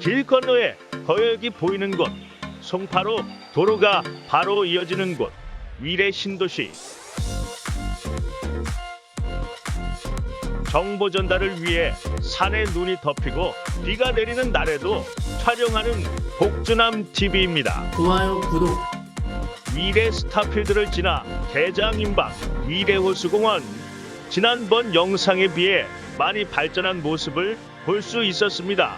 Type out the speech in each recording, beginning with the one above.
길 건너에 거역이 보이는 곳, 송파로 도로가 바로 이어지는 곳, 위례 신도시. 정보 전달을 위해 산에 눈이 덮이고 비가 내리는 날에도 촬영하는 복주남 TV입니다. 좋아요, 구독. 위례 스타필드를 지나 대장 임박 위례 호수공원 지난번 영상에 비해 많이 발전한 모습을 볼 수 있었습니다.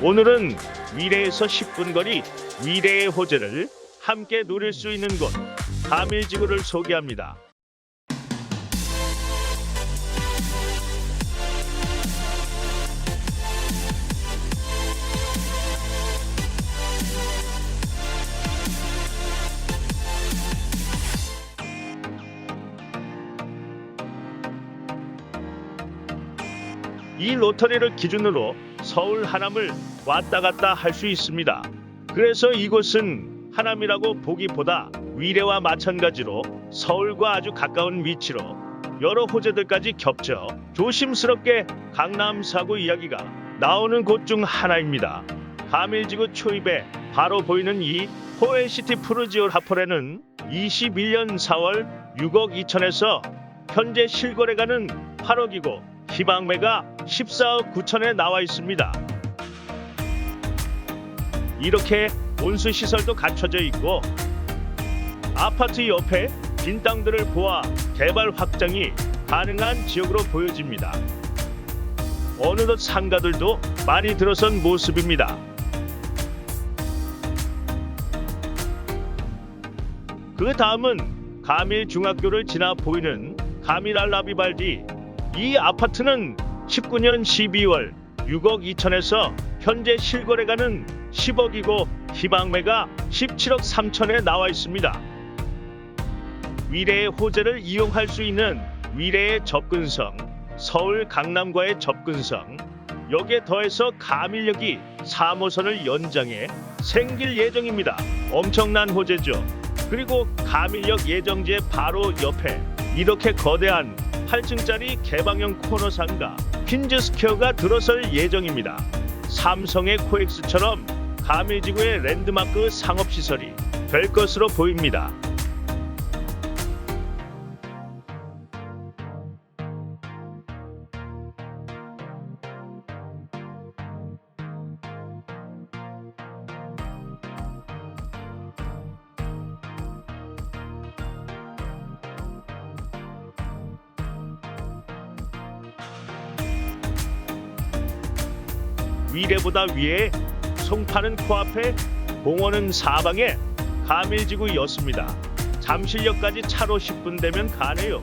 오늘은 위례에서 10분 거리 위례의 호재를 함께 누릴 수 있는 곳 가밀지구를 소개합니다. 이 로터리를 기준으로 서울 하남을 왔다 갔다 할 수 있습니다. 그래서 이곳은 하남이라고 보기보다 위례와 마찬가지로 서울과 아주 가까운 위치로 여러 호재들까지 겹쳐 조심스럽게 강남 사구 이야기가 나오는 곳 중 하나입니다. 가밀지구 초입에 바로 보이는 이 포에시티 푸르지올 하폴에는 21년 4월 6억 2천에서 현재 실거래가는 8억이고 희망매가 14억 9천에 나와 있습니다. 이렇게 온수 시설도 갖춰져 있고 아파트 옆에 빈 땅들을 보아 개발 확장이 가능한 지역으로 보여집니다. 어느덧 상가들도 많이 들어선 모습입니다. 그 다음은 가밀 중학교를 지나 보이는 가밀 알라비발디 이 아파트는 19년 12월 6억 2천에서 현재 실거래가는 10억이고 희망매가 17억 3천에 나와 있습니다. 위례의 호재를 이용할 수 있는 위례의 접근성, 서울 강남과의 접근성, 여기에 더해서 가밀역이 3호선을 연장해 생길 예정입니다. 엄청난 호재죠. 그리고 가밀역 예정지의 바로 옆에 이렇게 거대한 8층짜리 개방형 코너 상가 퀸즈스퀘어가 들어설 예정입니다. 삼성의 코엑스처럼 가밀지구의 랜드마크 상업시설이 될 것으로 보입니다. 위례보다 위에 송파는 코앞에 공원은 사방에 가밀지구였습니다. 잠실역까지 차로 10분 되면 가네요.